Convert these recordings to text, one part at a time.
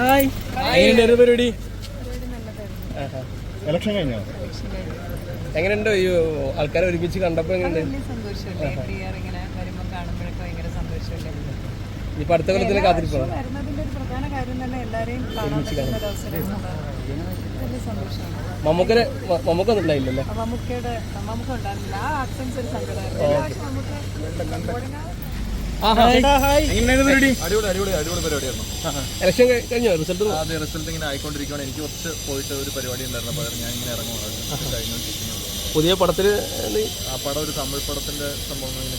Hi എങ്ങനെയുണ്ടായിരുന്നു പരിപാടി election കഴിഞ്ഞോ എങ്ങനെയുണ്ടോ ഈ ആൾക്കാരെ ഒരുമിച്ച് കണ്ടപ്പോ ഇപ്പൊ അടുത്ത കൊല്ലത്തിൽ കാത്തിരിപ്പാണ് വരുന്നതിന്റെ ഒരു പ്രധാന കാര്യം തന്നെ എല്ലാവരെയും കാണാൻ പറ്റുന്ന ഒരു അവസരം എന്നുള്ളതാണ്. വലിയ സന്തോഷമാണ് മമ്മൂക്കരെ മമ്മൂക്കൊന്നും ഉണ്ടായില്ലല്ലേ അപ്പൊ മമ്മൂക്കയുടെ മമ്മൂക്ക ഉണ്ടായിരുന്നില്ല ആ ആക്സൻസ് ഒരു സങ്കടമായിരുന്നു ഇലക്ഷൻ കഴിഞ്ഞോ? റിസൾട്ട് റിസൾട്ട് ഇങ്ങനെ ആയിക്കൊണ്ടിരിക്കുകയാണ് എനിക്ക് കുറച്ച് പോയിട്ട് ഒരു പരിപാടി ഉണ്ടായിരുന്നു. അപ്പോൾ ഞാൻ ഇങ്ങനെ ഇറങ്ങുവാണ് കഴിഞ്ഞുകൊണ്ടിരിക്കുന്നു പുതിയ പടത്തിൽ ആ പടം ഒരു തമിഴ് പടത്തിന്റെ സംഭവം ഇങ്ങനെ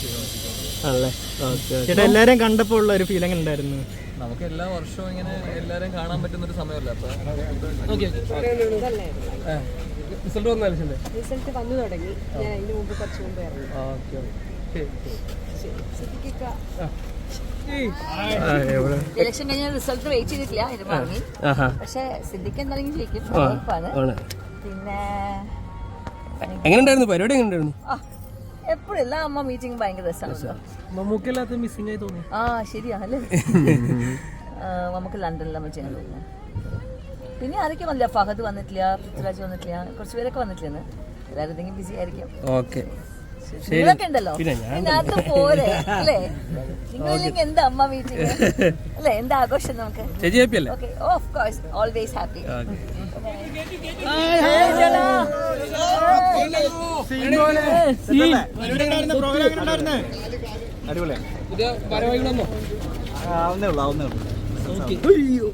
ചേട്ടാ എല്ലാരെയും കണ്ടപ്പോൾ ഉള്ള ഒരു ഫീലിംഗ് ഉണ്ടായിരുന്നു നമുക്ക് എല്ലാ വർഷവും ഇങ്ങനെ എല്ലാരും കാണാൻ പറ്റുന്ന ഒരു സമയമല്ല? അപ്പൊ റിസൾട്ട് റിസൾട്ട് വന്നു തുടങ്ങി. ഞാൻ മുമ്പ് കുറച്ച് മുമ്പ് ഇറങ്ങി. ഓക്കെ. ഇലക്ഷൻ കഴിഞ്ഞ റിസൾട്ട് വെയിറ്റ് ചെയ്തിട്ടില്ല ഇത് പറഞ്ഞു. പക്ഷെ സിദ്ദിഖ് എന്തായാലും ജയിക്കും. പിന്നെ എങ്ങനെയുണ്ടായിരുന്നു? പരിപാടി എങ്ങനെയുണ്ടായിരുന്നു? എപ്പോഴും എല്ലാ അമ്മ മീറ്റിംഗ് ഭയങ്കര രസമാണ് മിസ്സിംഗ് ആയി തോന്നി. ആ ശരിയാണല്ലേ? നമുക്ക് ലണ്ടനിൽ നമ്മൾ ചെയ്യാൻ തോന്നുന്നു. പിന്നെ ആരൊക്കെ വന്നില്ല? ഫഹദ് വന്നിട്ടില്ല പൃഥ്വിരാജ് വന്നിട്ടില്ല കുറച്ച് പേരൊക്കെ വന്നിട്ടില്ലെന്ന്. എല്ലാവരും ബിസി ആയിരിക്കും. ഓക്കെ. നിങ്ങളൊക്കെ ഉണ്ടല്ലോ. പിന്നെ ഞാൻ പിന്നെ അത് പോരെ അല്ലേ? എന്താ അമ്മ മീറ്റിംഗ് അല്ലേ എന്താ ആഘോഷം നമുക്ക്? ചേച്ചി അല്ലേ? Okay of course always happy അടിപൊളിയാണ് ആവുന്നേ ഉള്ളൂ ആവുന്നേ ഉള്ളൂ.